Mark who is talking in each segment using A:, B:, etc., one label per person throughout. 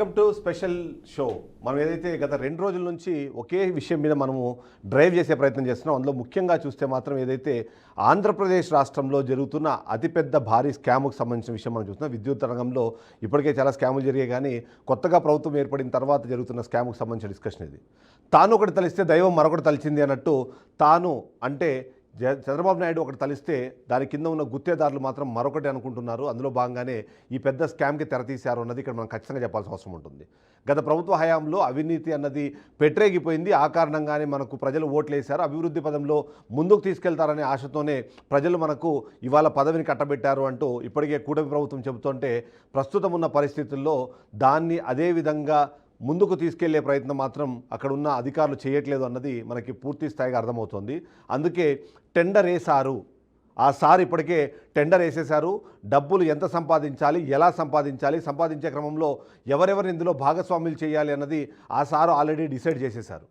A: Welcome to special show. మనం ఏదైతే గత రెండు రోజుల నుంచి ఒకే విషయం మీద మనము డ్రైవ్ చేసే ప్రయత్నం చేస్తున్నాం అందులో ముఖ్యంగా చూస్తే మాత్రం ఏదైతే ఆంధ్రప్రదేశ్ రాష్ట్రంలో జరుగుతున్న అతిపెద్ద భారీ స్కామ్కు సంబంధించిన విషయం మనం చూస్తున్నాం. విద్యుత్ రంగంలో ఇప్పటికే చాలా స్కాములు జరిగాయి కానీ కొత్తగా ప్రభుత్వం ఏర్పడిన తర్వాత జరుగుతున్న స్కామ్కు సంబంధించిన డిస్కషన్ ఇది. తాను ఒకటి తలిస్తే దైవం మరొకటి తలిచింది అన్నట్టు తాను అంటే చంద్రబాబు నాయుడు ఒకటి తలిస్తే దాని కింద ఉన్న గుత్తేదారులు మాత్రం మరొకటి అనుకుంటున్నారు. అందులో భాగంగానే ఈ పెద్ద స్కామ్కి తెరతీశారు అన్నది ఇక్కడ మనం ఖచ్చితంగా చెప్పాల్సిన అవసరం ఉంటుంది. గత ప్రభుత్వ హయాంలో అవినీతి అన్నది పెట్టరేగిపోయింది ఆ కారణంగానే మనకు ప్రజలు ఓట్లు వేశారు అభివృద్ధి పదంలో ముందుకు తీసుకెళ్తారనే ఆశతోనే ప్రజలు మనకు ఇవాళ పదవిని కట్టబెట్టారు అంటూ ఇప్పటికే కూటమి ప్రభుత్వం చెబుతుంటే ప్రస్తుతం ఉన్న పరిస్థితుల్లో దాన్ని అదే విధంగా ముందుకు తీసుకెళ్ళే ప్రయత్నం మాత్రం అక్కడ ఉన్న అధికారులు చేయట్లేదు అన్నది మనకి పూర్తి స్థాయిగా అర్థమవుతోంది. అందుకే టెండర్ వేశారు. ఆ సార్ ఇప్పటికే టెండర్ వేసేశారు. డబ్బులు ఎంత సంపాదించాలి ఎలా సంపాదించాలి సంపాదించే క్రమంలో ఎవరెవరు ఇందులో భాగస్వాములు చేయాలి అన్నది ఆ సారు ఆల్రెడీ డిసైడ్ చేసేశారు.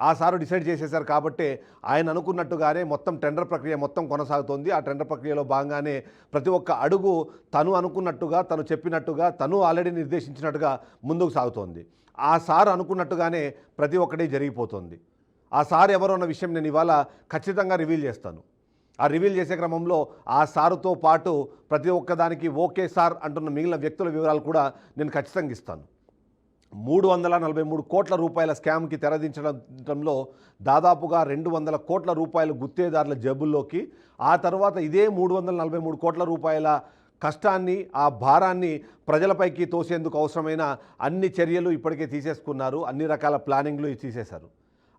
A: ఆ సారు డిసైడ్ చేసేశారు కాబట్టి ఆయన అనుకున్నట్టుగానే మొత్తం టెండర్ ప్రక్రియ మొత్తం కొనసాగుతోంది. ఆ టెండర్ ప్రక్రియలో భాగంగానే ప్రతి ఒక్క అడుగు తను అనుకున్నట్టుగా తను చెప్పినట్టుగా తను ఆల్రెడీ నిర్దేశించినట్టుగా ముందుకు సాగుతోంది. ఆ సారు అనుకున్నట్టుగానే ప్రతి ఒక్కటి జరిగిపోతుంది. ఆ సార్ ఎవరు అన్న విషయం నేను ఇవాళ ఖచ్చితంగా రివీల్ చేస్తాను. ఆ రివీల్ చేసే క్రమంలో ఆ సారుతో పాటు ప్రతి ఒక్కదానికి ఓకే సార్ అంటున్న మిగిలిన వ్యక్తుల వివరాలు కూడా నేను ఖచ్చితంగా ఇస్తాను. మూడు వందల నలభై మూడు కోట్ల రూపాయల స్కామ్కి తెరదించడంలో దాదాపుగా రెండు వందల కోట్ల రూపాయలు గుత్తేదారుల జేబుల్లోకి ఆ తర్వాత ఇదే మూడు వందల నలభై మూడు కోట్ల రూపాయల కష్టాన్ని ఆ భారాన్ని ప్రజలపైకి తోసేందుకు అవసరమైన అన్ని చర్యలు ఇప్పటికే తీసేసుకున్నారు. అన్ని రకాల ప్లానింగ్లు తీసేశారు.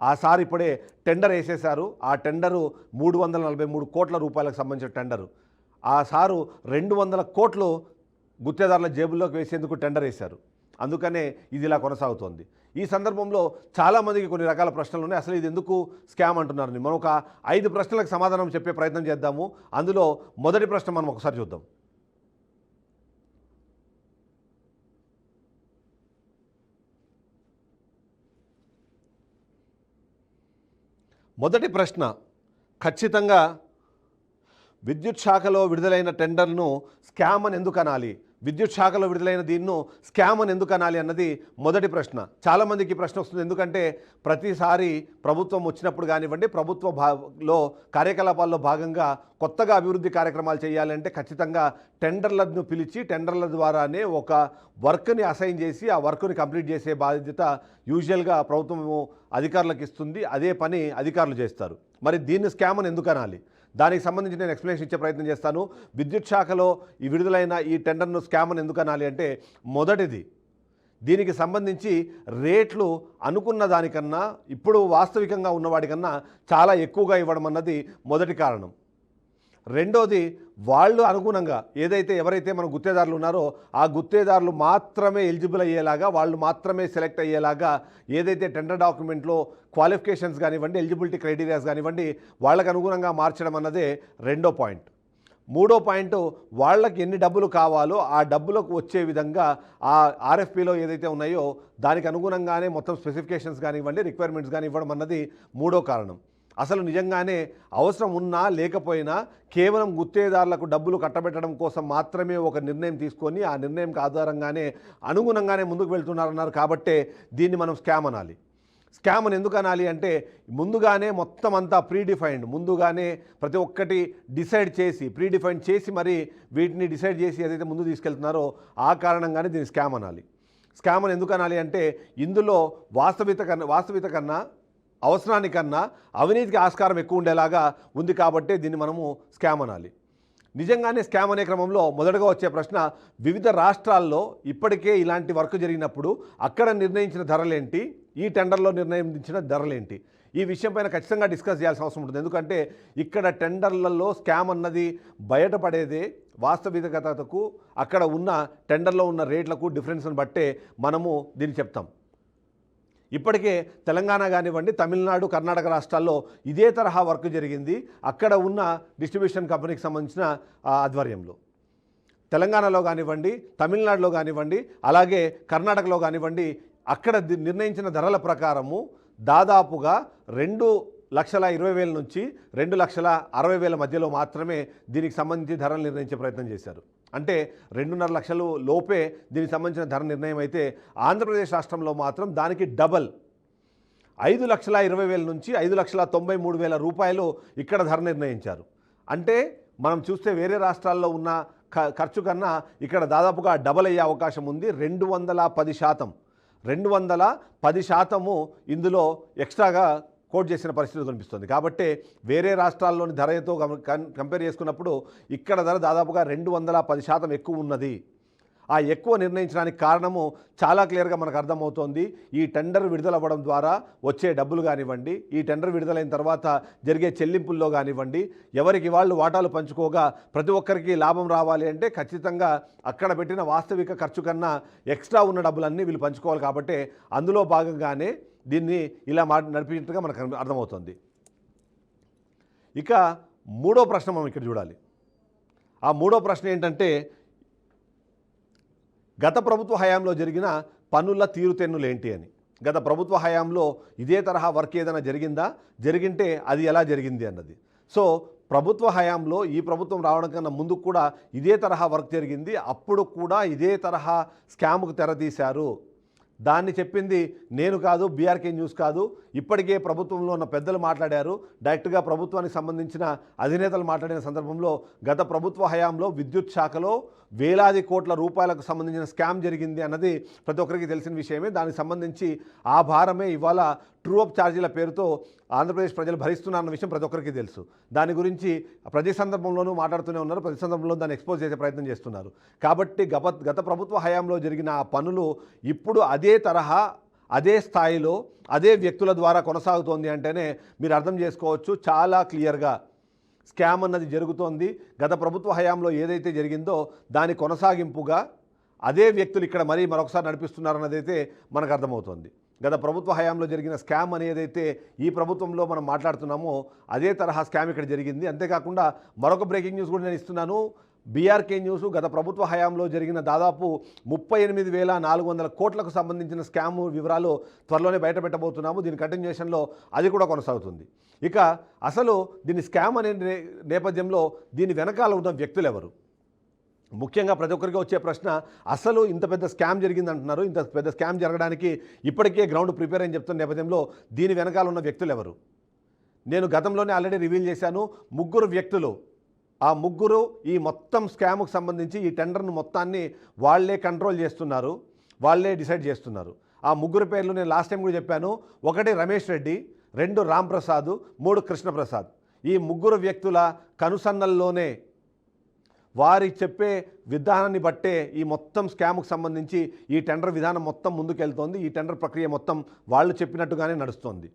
A: ఆ సార్ ఇప్పుడే టెండర్ వేసేశారు. ఆ టెండరు మూడు వందల నలభై మూడు కోట్ల రూపాయలకు సంబంధించిన టెండరు. ఆ సారు రెండు వందల కోట్లు గుత్తేదారుల జేబుల్లోకి వేసేందుకు టెండర్ వేశారు. అందుకనే ఇది ఇలా కొనసాగుతోంది. ఈ సందర్భంలో చాలామందికి కొన్ని రకాల ప్రశ్నలు ఉన్నాయి. అసలు ఇది ఎందుకు స్కామ్ అంటున్నారు మనం ఒక ఐదు ప్రశ్నలకు సమాధానం చెప్పే ప్రయత్నం చేద్దాము. అందులో మొదటి ప్రశ్న మనం ఒకసారి చూద్దాం. మొదటి ప్రశ్న ఖచ్చితంగా విద్యుత్ శాఖలో విడుదలైన టెండర్ను స్కామ్ అని ఎందుకు అనాలి? విద్యుత్ శాఖలో విడుదలైన దీన్ను స్కామ్ అని ఎందుకు అనాలి అన్నది మొదటి ప్రశ్న. చాలామందికి ప్రశ్న వస్తుంది. ఎందుకంటే ప్రతిసారి ప్రభుత్వం వచ్చినప్పుడు కానివ్వండి ప్రభుత్వ భాలో కార్యకలాపాల్లో భాగంగా కొత్తగా అభివృద్ధి కార్యక్రమాలు చేయాలంటే ఖచ్చితంగా టెండర్లను పిలిచి టెండర్ల ద్వారానే ఒక వర్క్ని అసైన్ చేసి ఆ వర్క్ని కంప్లీట్ చేసే బాధ్యత యూజువల్గా ప్రభుత్వం అధికారులకు ఇస్తుంది. అదే పని అధికారులు చేస్తారు. మరి దీన్ని స్కామ్ అని ఎందుకు అనాలి? దానికి సంబంధించి నేను ఎక్స్ప్లెనేషన్ ఇచ్చే ప్రయత్నం చేస్తాను. విద్యుత్ శాఖలో ఈ విడుదలైన ఈ టెండర్ను స్కామ్ అని ఎందుకు అనాలి అంటే మొదటిది దీనికి సంబంధించి రేట్లు అనుకున్న దానికన్నా ఇప్పుడు వాస్తవికంగా ఉన్నవాడికన్నా చాలా ఎక్కువగా ఇవ్వడం అన్నది మొదటి కారణం. రెండోది వాళ్ళు అనుగుణంగా ఏదైతే ఎవరైతే మన గుత్తేదారులు ఉన్నారో ఆ గుత్తేదారులు మాత్రమే ఎలిజిబుల్ అయ్యేలాగా వాళ్ళు మాత్రమే సెలెక్ట్ అయ్యేలాగా ఏదైతే టెండర్ డాక్యుమెంట్లో క్వాలిఫికేషన్స్ కానివ్వండి ఎలిజిబిలిటీ క్రైటీరియాస్ కానివ్వండి వాళ్ళకు అనుగుణంగా మార్చడం అన్నదే రెండో పాయింట్. మూడో పాయింట్ వాళ్ళకి ఎన్ని డబ్బులు కావాలో ఆ డబ్బులకు వచ్చే విధంగా ఆ ఆర్ఎఫ్పిలో ఏదైతే ఉన్నాయో దానికి అనుగుణంగానే మొత్తం స్పెసిఫికేషన్స్ కానివ్వండి రిక్వైర్మెంట్స్ కానీ ఇవ్వడం అన్నది మూడో కారణం. అసలు నిజంగానే అవసరం ఉన్నా లేకపోయినా కేవలం గుత్తేదారులకు డబ్బులు కట్టబెట్టడం కోసం మాత్రమే ఒక నిర్ణయం తీసుకొని ఆ నిర్ణయంకి ఆధారంగానే అనుగుణంగానే ముందుకు వెళ్తున్నారన్నారు కాబట్టే దీన్ని మనం స్కామ్ అనాలి. స్కామ్ అని ఎందుకు అనాలి అంటే ముందుగానే మొత్తం అంతా ప్రీడిఫైన్డ్ ముందుగానే ప్రతి ఒక్కటి డిసైడ్ చేసి ప్రీడిఫైన్ చేసి మరి వీటిని డిసైడ్ చేసి ఏదైతే ముందు తీసుకెళ్తున్నారో ఆ కారణంగానే దీన్ని స్కామ్ అనాలి. స్కామ్ అని ఎందుకు అనాలి అంటే ఇందులో వాస్తవిత కన్నా వాస్తవిత కన్నా అవసరానికన్నా అవినీతికి ఆస్కారం ఎక్కువ ఉండేలాగా ఉంది కాబట్టే దీన్ని మనము స్కామ్ అనాలి. నిజంగానే స్కామ్ అనే క్రమంలో మొదటగా వచ్చే ప్రశ్న వివిధ రాష్ట్రాల్లో ఇప్పటికే ఇలాంటి వర్క్ జరిగినప్పుడు అక్కడ నిర్ణయించిన ధరలేంటి? ఈ టెండర్లో నిర్ణయించిన ధరలేంటి? ఈ విషయంపైన ఖచ్చితంగా డిస్కస్ చేయాల్సిన అవసరం ఉంటుంది. ఎందుకంటే ఇక్కడ టెండర్లలో స్కామ్ అన్నది బయటపడేదే వాస్తవికతకు అక్కడ ఉన్న టెండర్లో ఉన్న రేట్లకు డిఫరెన్స్ని బట్టే మనము దీన్ని చెప్తాం. ఇప్పటికే తెలంగాణ కానివ్వండి తమిళనాడు కర్ణాటక రాష్ట్రాల్లో ఇదే తరహా వర్క్ జరిగింది. అక్కడ ఉన్న డిస్ట్రిబ్యూషన్ కంపెనీకి సంబంధించిన ఆధ్వర్యంలో. తెలంగాణలో కానివ్వండి తమిళనాడులో కానివ్వండి అలాగే కర్ణాటకలో కానివ్వండి అక్కడ నిర్ణయించిన ధరల ప్రకారము దాదాపుగా రెండు లక్షల ఇరవై వేల నుంచి రెండు లక్షల అరవై వేల మధ్యలో మాత్రమే దీనికి సంబంధించి ధరలు నిర్ణయించే ప్రయత్నం చేశారు. అంటే రెండున్నర లక్షలు లోపే దీనికి సంబంధించిన ధర నిర్ణయం అయితే ఆంధ్రప్రదేశ్ రాష్ట్రంలో మాత్రం దానికి డబల్. ఐదు లక్షల ఇరవై వేల నుంచి ఐదు లక్షల తొంభై మూడు వేల రూపాయలు ఇక్కడ ధర నిర్ణయించారు. అంటే మనం చూస్తే వేరే రాష్ట్రాల్లో ఉన్న ఖర్చు కన్నా ఇక్కడ దాదాపుగా డబల్ అయ్యే అవకాశం ఉంది. రెండు వందల పది శాతం. రెండు వందల పది శాతము ఇందులో ఎక్స్ట్రాగా కోట్ చేసిన పరిస్థితి కనిపిస్తుంది. కాబట్టి వేరే రాష్ట్రాల్లోని ధరతో కంపేర్ చేసుకున్నప్పుడు ఇక్కడ ధర దాదాపుగా రెండు వందల పది శాతం ఎక్కువ ఉన్నది. ఆ ఎక్కువ నిర్ణయించడానికి కారణము చాలా క్లియర్గా మనకు అర్థమవుతోంది. ఈ టెండర్ విడుదలవ్వడం ద్వారా వచ్చే డబ్బులు కానివ్వండి ఈ టెండర్ విడుదలైన తర్వాత జరిగే చెల్లింపుల్లో కానివ్వండి ఎవరికి వాళ్ళు వాటాలు పంచుకోగా ప్రతి ఒక్కరికి లాభం రావాలి అంటే ఖచ్చితంగా అక్కడ పెట్టిన వాస్తవిక ఖర్చు కన్నా ఎక్స్ట్రా ఉన్న డబ్బులన్నీ వీళ్ళు పంచుకోవాలి కాబట్టి అందులో భాగంగానే దీన్ని ఇలా మా నడిపించినట్టుగా మనకు అర్థమవుతుంది. ఇక మూడో ప్రశ్న మనం ఇక్కడ చూడాలి. ఆ మూడో ప్రశ్న ఏంటంటే గత ప్రభుత్వ హయాంలో జరిగిన పనుల తీరుతెన్నులు ఏంటి అని. గత ప్రభుత్వ హయాంలో ఇదే తరహా వర్క్ ఏదైనా జరిగిందా? జరిగింటే అది ఎలా జరిగింది అన్నది. సో ప్రభుత్వ హయాంలో ఈ ప్రభుత్వం రావడం కన్నా ముందు కూడా ఇదే తరహా వర్క్ జరిగింది. అప్పుడు కూడా ఇదే తరహా స్కామ్కు తెరతీశారు. దాన్ని చెప్పింది నేను కాదు బీఆర్కే న్యూస్ కాదు. ఇప్పటికే ప్రభుత్వంలో ఉన్న పెద్దలు మాట్లాడారు. డైరెక్ట్గా ప్రభుత్వానికి సంబంధించిన అధినేతలు మాట్లాడిన సందర్భంలో గత ప్రభుత్వ హయాంలో విద్యుత్ శాఖలో వేలాది కోట్ల రూపాయలకు సంబంధించిన స్కామ్ జరిగింది అన్నది ప్రతి ఒక్కరికి తెలిసిన విషయమే. దానికి సంబంధించి ఆ భారమే ఇవాళ ట్రూ అప్ ఛార్జీల పేరుతో ఆంధ్రప్రదేశ్ ప్రజలు భరిస్తున్నారన్న విషయం ప్రతి ఒక్కరికి తెలుసు. దాని గురించి ప్రతి సందర్భంలోనూ మాట్లాడుతూనే ఉన్నారు. ప్రతి సందర్భంలో దాన్ని ఎక్స్పోజ్ చేసే ప్రయత్నం చేస్తున్నారు. కాబట్టి గత గత ప్రభుత్వ హయాంలో జరిగిన ఆ పనులు ఇప్పుడు అదే తరహా అదే స్థాయిలో అదే వ్యక్తుల ద్వారా కొనసాగుతోంది అంటేనే మీరు అర్థం చేసుకోవచ్చు. చాలా క్లియర్గా స్కామ్ అన్నది జరుగుతోంది. గత ప్రభుత్వ హయాంలో ఏదైతే జరిగిందో దాని కొనసాగింపుగా అదే వ్యక్తులు ఇక్కడ మరీ మరొకసారి నడిపిస్తున్నారన్నదైతే మనకు అర్థమవుతోంది. గత ప్రభుత్వ హయాంలో జరిగిన స్కామ్ అనేదైతే ఈ ప్రభుత్వంలో మనం మాట్లాడుతున్నామో అదే తరహా స్కామ్ ఇక్కడ జరిగింది. అంతేకాకుండా మరొక బ్రేకింగ్ న్యూస్ కూడా నేను ఇస్తున్నాను. బీఆర్కే న్యూస్ గత ప్రభుత్వ హయాంలో జరిగిన దాదాపు ముప్పై ఎనిమిది వేల నాలుగు వందల కోట్లకు సంబంధించిన స్కామ్ వివరాలు త్వరలోనే బయటపెట్టబోతున్నాము. దీని కంటిన్యూషన్లో అది కూడా కొనసాగుతుంది. ఇక అసలు దీని స్కామ్ అనే నే- నేపథ్యంలో దీని వెనకాల ఉన్న వ్యక్తులు ఎవరు ముఖ్యంగా ప్రతి ఒక్కరికి వచ్చే ప్రశ్న అసలు ఇంత పెద్ద స్కామ్ జరిగింది అంటున్నారు ఇంత పెద్ద స్కామ్ జరగడానికి ఇప్పటికే గ్రౌండ్ ప్రిపేర్ అని చెప్తున్న నేపథ్యంలో దీని వెనకాల ఉన్న వ్యక్తులు ఎవరు? నేను గతంలోనే ఆల్రెడీ రివీల్ చేశాను ముగ్గురు వ్యక్తులు. ఆ ముగ్గురు ఈ మొత్తం స్కామ్కు సంబంధించి ఈ టెండర్ను మొత్తాన్ని వాళ్ళే కంట్రోల్ చేస్తున్నారు వాళ్ళే డిసైడ్ చేస్తున్నారు. ఆ ముగ్గురు పేర్లు నేను లాస్ట్ టైం కూడా చెప్పాను ఒకటి రమేష్ రెడ్డి రెండు రామ్ ప్రసాద్ మూడు కృష్ణప్రసాద్. ఈ ముగ్గురు వ్యక్తుల కనుసన్నల్లోనే వారి చెప్పే విధానాన్ని బట్టే ఈ మొత్తం స్కామ్కు సంబంధించి ఈ టెండర్ విధానం మొత్తం ముందుకెళ్తోంది. ఈ టెండర్ ప్రక్రియ మొత్తం వాళ్ళు చెప్పినట్టుగానే నడుస్తోంది.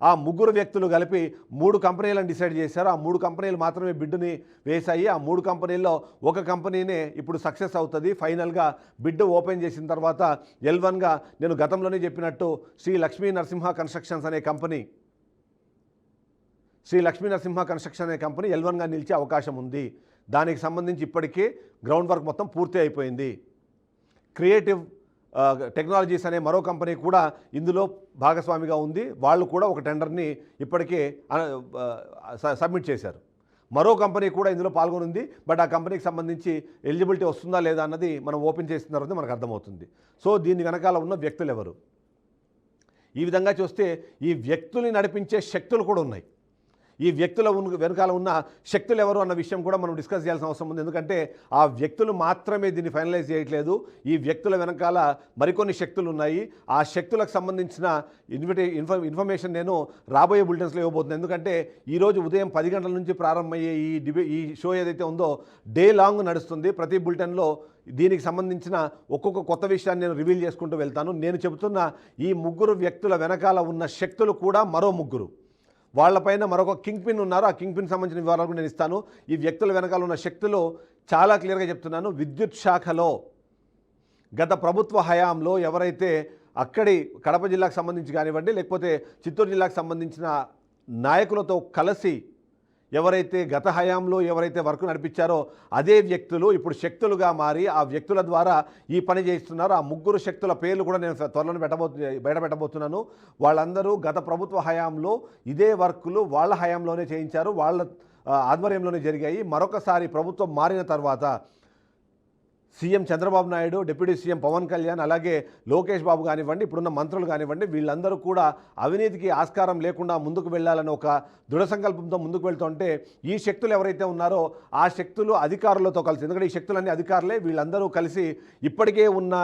A: ఆ ముగ్గురు వ్యక్తులు కలిపి మూడు కంపెనీలను డిసైడ్ చేశారు. ఆ మూడు కంపెనీలు మాత్రమే బిడ్డుని వేశాయి. ఆ మూడు కంపెనీల్లో ఒక కంపెనీనే ఇప్పుడు సక్సెస్ అవుతుంది. ఫైనల్గా బిడ్ ఓపెన్ చేసిన తర్వాత ఎల్ వన్గా నేను గతంలోనే చెప్పినట్టు శ్రీ లక్ష్మీ నరసింహ కన్స్ట్రక్షన్స్ అనే కంపెనీ శ్రీ లక్ష్మీ నరసింహ కన్స్ట్రక్షన్ అనే కంపెనీ ఎల్ వన్గా నిలిచే అవకాశం ఉంది. దానికి సంబంధించి ఇప్పటికే గ్రౌండ్ వర్క్ మొత్తం పూర్తి అయిపోయింది. క్రియేటివ్ టెక్నాలజీస్ అనే మరో కంపెనీ కూడా ఇందులో భాగస్వామిగా ఉంది. వాళ్ళు కూడా ఒక టెండర్ని ఇప్పటికే స- సబ్మిట్ చేశారు. మరో కంపెనీ కూడా ఇందులో పాల్గొనుంది. బట్ ఆ కంపెనీకి సంబంధించి ఎలిజిబిలిటీ వస్తుందా లేదా అన్నది మనం ఓపెన్ చేసిన తర్వాత మనకు అర్థమవుతుంది. సో దీని వెనకాల ఉన్న వ్యక్తులు ఎవరు ఈ విధంగా చూస్తే ఈ వ్యక్తుల్ని నడిపించే శక్తులు కూడా ఉన్నాయి. ఈ వ్యక్తుల వెనకాల ఉన్న శక్తులు ఎవరు అన్న విషయం కూడా మనం డిస్కస్ చేయాల్సిన అవసరం ఉంది. ఎందుకంటే ఆ వ్యక్తులు మాత్రమే దీన్ని ఫైనలైజ్ చేయట్లేదు. ఈ వ్యక్తుల వెనకాల మరికొన్ని శక్తులు ఉన్నాయి. ఆ శక్తులకు సంబంధించిన ఇన్విటే ఇన్ఫర్మేషన్ నేను రాబోయే బులెటిన్స్లో ఇవ్వబోతున్నాను ఎందుకంటే ఈరోజు ఉదయం పది గంటల నుంచి ప్రారంభమయ్యే ఈ డిబే ఈ షో ఏదైతే ఉందో డే లాంగ్ నడుస్తుంది. ప్రతి బులెటిన్లో దీనికి సంబంధించిన ఒక్కొక్క కొత్త విషయాన్ని నేను రివీల్ చేసుకుంటూ వెళ్తాను. నేను చెబుతున్న ఈ ముగ్గురు వ్యక్తుల వెనకాల ఉన్న శక్తులు కూడా మరో ముగ్గురు. వాళ్ళపైన మరొక కింగ్ పిన్ ఉన్నారు. ఆ కింగ్ పిన్ సంబంధించిన వివరాలు కూడా నేను ఇస్తాను. ఈ వ్యక్తుల వెనకాల ఉన్న శక్తులు చాలా క్లియర్గా చెప్తున్నాను. విద్యుత్ శాఖలో గత ప్రభుత్వ హయాంలో ఎవరైతే అక్కడి కడప జిల్లాకు సంబంధించి కానివ్వండి లేకపోతే చిత్తూరు జిల్లాకు సంబంధించిన నాయకులతో కలిసి ఎవరైతే గత హయాంలో ఎవరైతే వర్క్ నడిపించారో అదే వ్యక్తులు ఇప్పుడు శక్తులుగా మారి ఆ వ్యక్తుల ద్వారా ఈ పని చేస్తున్నారు ఆ ముగ్గురు శక్తుల పేర్లు కూడా నేను త్వరలో పెట్టబో బయట పెట్టబోతున్నాను వాళ్ళందరూ గత ప్రభుత్వ హయాంలో ఇదే వర్కులు వాళ్ళ హయాంలోనే చేయించారు. వాళ్ళ ఆధ్వర్యంలోనే జరిగాయి. మరొకసారి ప్రభుత్వం మారిన తర్వాత CM Chandrababu Naidu deputy CM Pawan Kalyan అలాగే లోకేష్ బాబు కానివ్వండి ఇప్పుడున్న మంత్రులు కానివ్వండి వీళ్ళందరూ కూడా అవినీతికి ఆస్కారం లేకుండా ముందుకు వెళ్ళాలని ఒక దృఢ సంకల్పంతో ముందుకు వెళ్తుంటే ఈ శక్తులు ఎవరైతే ఉన్నారో ఆ శక్తులు అధికారులతో కలిసి ఎందుకంటే ఈ శక్తులన్నీ అధికారులే వీళ్ళందరూ కలిసి ఇప్పటికే ఉన్న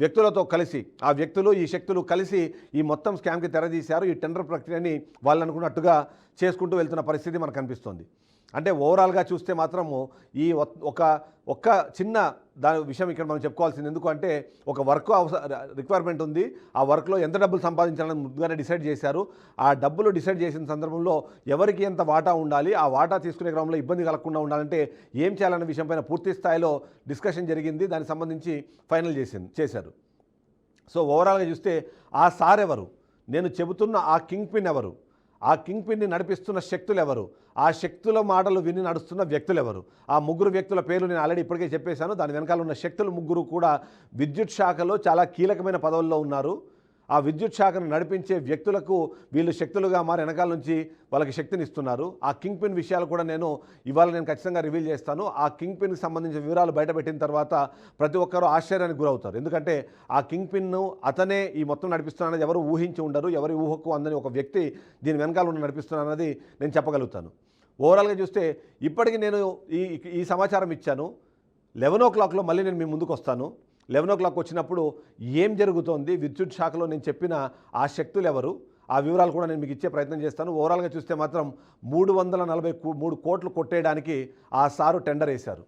A: వ్యక్తులతో కలిసి ఆ వ్యక్తులు ఈ శక్తులు కలిసి ఈ మొత్తం స్కామ్కి తెరదీశారు. ఈ టెండర్ ప్రక్రియని వాళ్ళు అనుకున్నట్టుగా చేసుకుంటూ వెళ్తున్న పరిస్థితి మనకు అనిపిస్తుంది అంటే ఓవరాల్గా చూస్తే మాత్రము ఈ ఒక ఒక్క చిన్న దాని విషయం ఇక్కడ మనం చెప్పుకోవాల్సింది ఎందుకంటే ఒక వర్క్ అవసర రిక్వైర్మెంట్ ఉంది. ఆ వర్క్లో ఎంత డబ్బులు సంపాదించాలని ముందుగానే డిసైడ్ చేశారు. ఆ డబ్బులు డిసైడ్ చేసిన సందర్భంలో ఎవరికి ఎంత వాటా ఉండాలి ఆ వాటా తీసుకునే క్రమంలో ఇబ్బంది కలగకుండా ఉండాలంటే ఏం చేయాలన్న విషయంపైన పూర్తి స్థాయిలో డిస్కషన్ జరిగింది. దానికి సంబంధించి ఫైనల్ చేసింది చేశారు. సో ఓవరాల్గా చూస్తే ఆ సార్ ఎవరు నేను చెబుతున్న ఆ కింగ్ పిన్ ఎవరు? ఆ కింగ్ పిన్ని నడిపిస్తున్న శక్తులు ఎవరు? ఆ శక్తుల మాటలు విని నడుస్తున్న వ్యక్తులు ఎవరు ఆ ముగ్గురు వ్యక్తుల పేర్లు నేను ఆల్రెడీ ఇప్పటికే చెప్పేశాను. దాని వెనకాల ఉన్న శక్తులు ముగ్గురు కూడా విద్యుత్ శాఖలో చాలా కీలకమైన పదవుల్లో ఉన్నారు. ఆ విద్యుత్ శాఖను నడిపించే వ్యక్తులకు వీళ్ళు శక్తులుగా మారి వెనకాల నుంచి వాళ్ళకి శక్తిని ఇస్తున్నారు. ఆ కింగ్ పిన్ విషయాలు కూడా నేను ఇవాళ నేను ఖచ్చితంగా రివీల్ చేస్తాను. ఆ కింగ్ పిన్కి సంబంధించిన వివరాలు బయటపెట్టిన తర్వాత ప్రతి ఒక్కరూ ఆశ్చర్యానికి గురవుతారు. ఎందుకంటే ఆ కింగ్ పిన్ను అతనే ఈ మొత్తం నడిపిస్తున్నానని ఎవరు ఊహించి ఉండరు. ఎవరి ఊహకు అందని ఒక వ్యక్తి దీని వెనకాల ఉండి నడిపిస్తున్నానన్నది నేను చెప్పగలుగుతాను. ఓవరాల్గా చూస్తే ఇప్పటికి నేను ఈ ఈ సమాచారం ఇచ్చాను. లెవెన్ ఓ క్లాక్లో మళ్ళీ నేను మీ ముందుకు వస్తాను. లెవెన్ ఓ క్లాక్ వచ్చినప్పుడు ఏం జరుగుతోంది? విద్యుత్ శాఖలో నేను చెప్పిన ఆ శక్తులు ఎవరు? ఆ వివరాలు కూడా నేను మీకు ఇచ్చే ప్రయత్నం చేస్తాను. ఓవరాల్గా చూస్తే మాత్రం మూడు వందల నలభై మూడు కోట్లు కొట్టేయడానికి ఆ సారు టెండర్ వేశారు.